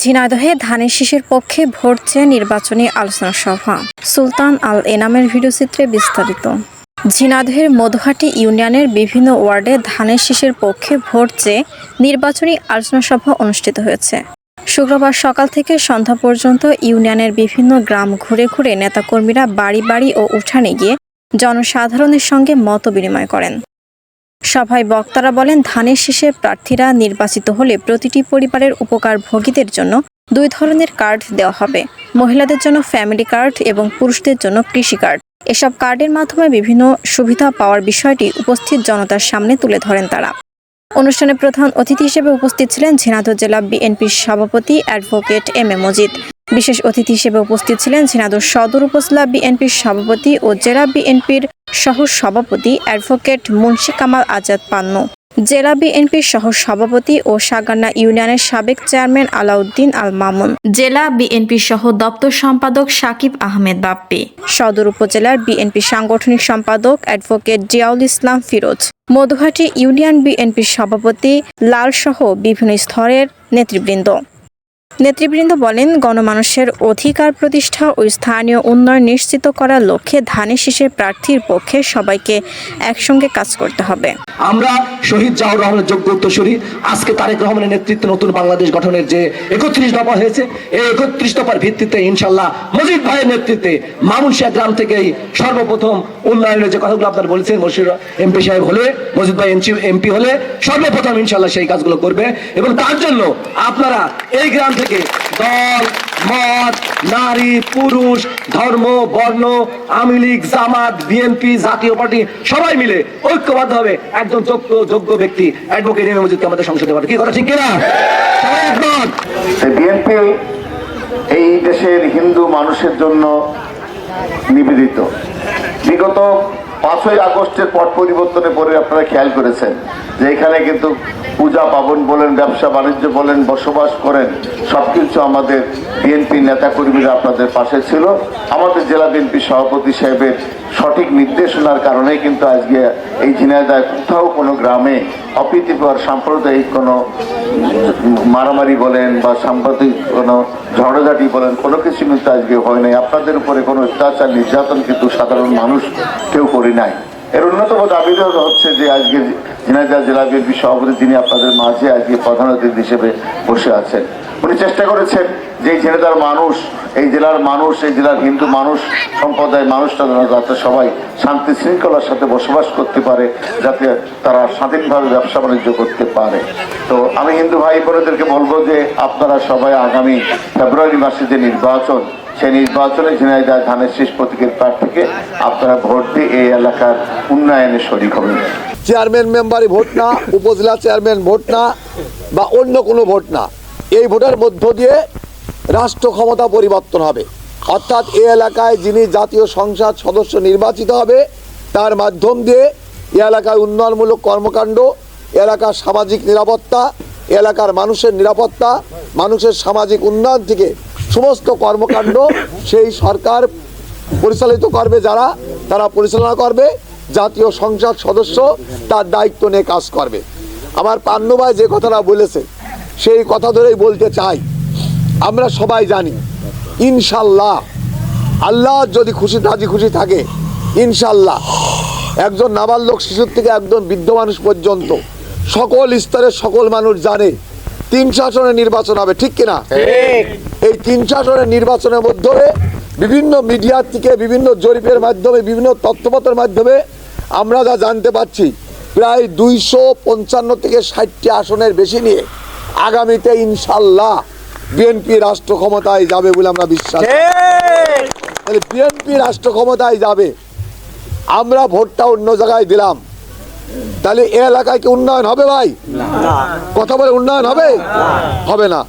ঝিনাইদহে ধানের শীষের পক্ষে ভোট চেয়ে নির্বাচনী আলোচনা সভা। সুলতান আল এনামের ভিডিওচিত্রে বিস্তারিত। ঝিনাইদহের মধুহাটি ইউনিয়নের বিভিন্ন ওয়ার্ডে ধানের শীষের পক্ষে ভোট চেয়ে নির্বাচনী আলোচনা সভা অনুষ্ঠিত হয়েছে। শুক্রবার সকাল থেকে সন্ধ্যা পর্যন্ত ইউনিয়নের বিভিন্ন গ্রাম ঘুরে ঘুরে নেতাকর্মীরা বাড়ি বাড়ি ও উঠানে গিয়ে জনসাধারণের সঙ্গে মত বিনিময় করেন। সভায় বক্তারা বলেন, ধানের শীষে প্রার্থীরা নির্বাচিত হলে প্রতিটি পরিবারের উপকার ভোগীদের জন্য দুই ধরনের কার্ড দেওয়া হবে। মহিলাদের জন্য ফ্যামিলি কার্ড এবং পুরুষদের জন্য কৃষি কার্ড। এসব কার্ডের মাধ্যমে বিভিন্ন সুবিধা পাওয়ার বিষয়টি উপস্থিত জনতার সামনে তুলে ধরেন তারা। অনুষ্ঠানে প্রধান অতিথি হিসেবে উপস্থিত ছিলেন ঝিনাইদহ জেলা বিএনপির সভাপতি অ্যাডভোকেট এম এ মজিদ। বিশেষ অতিথি হিসেবে উপস্থিত ছিলেন ঝিনাইদহ সদর উপজেলা বিএনপির সভাপতি ও জেলা বিএনপির সহ সভাপতি অ্যাডভোকেট মুন্সি কামাল আজাদ পান্নু। জেলা বিএনপির সহ সভাপতি ও সাগান্না ইউনিয়নের সাবেক চেয়ারম্যান আলাউদ্দিন আল মামুন। জেলা বিএনপির সহ দপ্তর সম্পাদক সাকিব আহমেদ বাপ্পি। সদর উপজেলার বিএনপি সাংগঠনিক সম্পাদক অ্যাডভোকেট জিয়াউল ইসলাম ফিরোজ। মধুহাটি ইউনিয়ন বিএনপির সভাপতি লাল সহ বিভিন্ন স্তরের নেতৃবৃন্দ। নেতৃবৃন্দ বলেন, গণমানুষের অধিকার প্রতিষ্ঠা ও স্থানীয় উন্নয়ন নিশ্চিত করার লক্ষ্যে ধানের শীষের প্রার্থীর পক্ষে সবাইকে একসঙ্গে কাজ করতে হবে। আমরা শহীদ জাহুর রহমানের যোগ্য উত্তরসূরি। আজকে তারেক রহমানের নেতৃত্বে নতুন বাংলাদেশ গঠনের যে একত্রিশ দফা হয়েছে, এই একত্রিশ দফার ভিত্তিতে ইনশাল্লাহ মজিদ ভাইয়ের নেতৃত্বে মামুনশিয়া গ্রাম থেকেই সর্বপ্রথম উন্নয়নের যে কথাগুলো আপনার বলেছেন মশির এমপি সাহেব হলে মজিদ ভাই এমপি হলে, সর্বপ্রথম ইনশাল্লাহ সেই কাজগুলো করবে এবং তার জন্য আপনারা এই গ্রাম থেকে দল, মত, নারী, পুরুষ, ধর্ম, বর্ণ, আওয়ামী লীগ, জামাত, বিএনপি, জাতীয় পার্টি, সবাই মিলে ঐক্যবদ্ধ হবে একজন যোগ্য যোগ্য ব্যক্তি অ্যাডভোকেট এম মজিদকে আমাদের সংসদে পাঠাবে কি কথা ঠিক কিনা? বিএনপি এই দেশের হিন্দু মানুষের জন্য নিবেদিত। বিগত পাঁচই আগস্টের পট পরিবর্তনে পরে আপনারা খেয়াল করেছেন যে এখানে কিন্তু পূজা পাবন বলেন, ব্যবসা বাণিজ্য বলেন, বসবাস করেন সব কিছু আমাদের বিএনপি নেতাকর্মীরা আপনাদের পাশে ছিল। আমাদের জেলা বিএনপি সভাপতি সাহেবের সঠিক নির্দেশনার কারণে কিন্তু আজকে এই ঝিনাইদায় কোথাও কোনো গ্রামে অপ্রীতিকর, সাম্প্রদায়িক কোনো মারামারি বলেন বা সাম্প্রতিক কোনো ঝড়ঝাটি বলেন, কোনো কিছু কিন্তু আজকে হয় নাই। আপনাদের উপরে কোনো অত্যাচার, নির্যাতন কিন্তু সাধারণ মানুষ কেউ করি নাই। এর অন্যতম দাবি হচ্ছে যে আজকে ঝিনাইদহ জেলা বিএনপি সভাপতি তিনি আপনাদের মাঝে আজকে প্রধান অতিথি হিসেবে বসে আছেন। উনি চেষ্টা করেছেন যে ঝিনাইদার মানুষ, এই জেলার মানুষ, এই জেলার হিন্দু মানুষ, সম্প্রদায়ের যেন যাতে সবাই শান্তি শৃঙ্খলার সাথে বসবাস করতে পারে, যাতে তারা স্বাধীনভাবে ব্যবসা বাণিজ্য করতে পারে। তো আমি হিন্দু ভাই বোনেদেরকে বলব যে আপনারা সবাই আগামী ফেব্রুয়ারি মাসে যে নির্বাচন সেই নির্বাচনে ঝিনাইদহ ধানের শীষ প্রতীকের প্রার্থীকে আপনারা ভোট দিয়ে এই এলাকার উন্নয়নে শরিক হবেন। চেয়ারম্যান মেম্বারই ভোট না, উপজেলা চেয়ারম্যান ভোট না, বা অন্য কোনো ভোট না। এই ভোটের মধ্য দিয়ে রাষ্ট্র ক্ষমতা পরিবর্তন হবে। অর্থাৎ এই এলাকায় যিনি জাতীয় সংসদ সদস্য নির্বাচিত হবে, তার মাধ্যম দিয়ে এ এলাকায় উন্নয়নমূলক কর্মকাণ্ড, এলাকার সামাজিক নিরাপত্তা, এলাকার মানুষের নিরাপত্তা, মানুষের সামাজিক উন্নয়ন থেকে সমস্ত কর্মকাণ্ড সেই সরকার পরিচালিত করবে যারা, তারা পরিচালনা করবে, জাতীয় সংসদ সদস্য তার দায়িত্ব নিয়ে কাজ করবে। আমার পান্নু ভাই যে কথাটা বলেছে, সেই কথা ধরেই বলতে চাই, আমরা সবাই জানি, ইনশাল্লাহ, আল্লাহ যদি খুশি, রাজি খুশি থাকে, ইনশাল্লাহ, একজন নাবালক শিশুর থেকে একজন বৃদ্ধ মানুষ পর্যন্ত সকল স্তরের সকল মানুষ জানে তিন শাসনের নির্বাচন হবে ঠিক কিনা? এই তিন শাসনের নির্বাচনের মধ্যে বিভিন্ন মিডিয়ার থেকে বিভিন্ন জরিপের মাধ্যমে বিভিন্ন তথ্যপত্রের মাধ্যমে আমরা যা জানতে পারছি প্রায় দুইশো পঞ্চান্ন থেকে ষাটটি আসনের বেশি নিয়ে আগামীতে ইনশাল্লাহ বিএনপি রাষ্ট্র ক্ষমতায় যাবে বলে আমরা বিশ্বাস। তাহলে বিএনপি রাষ্ট্র ক্ষমতায় যাবে আমরা ভোটটা অন্য জায়গায় দিলাম। তাহলে এ এলাকায় কি উন্নয়ন হবে ভাই? কথা বলে উন্নয়ন হবে? হবে না।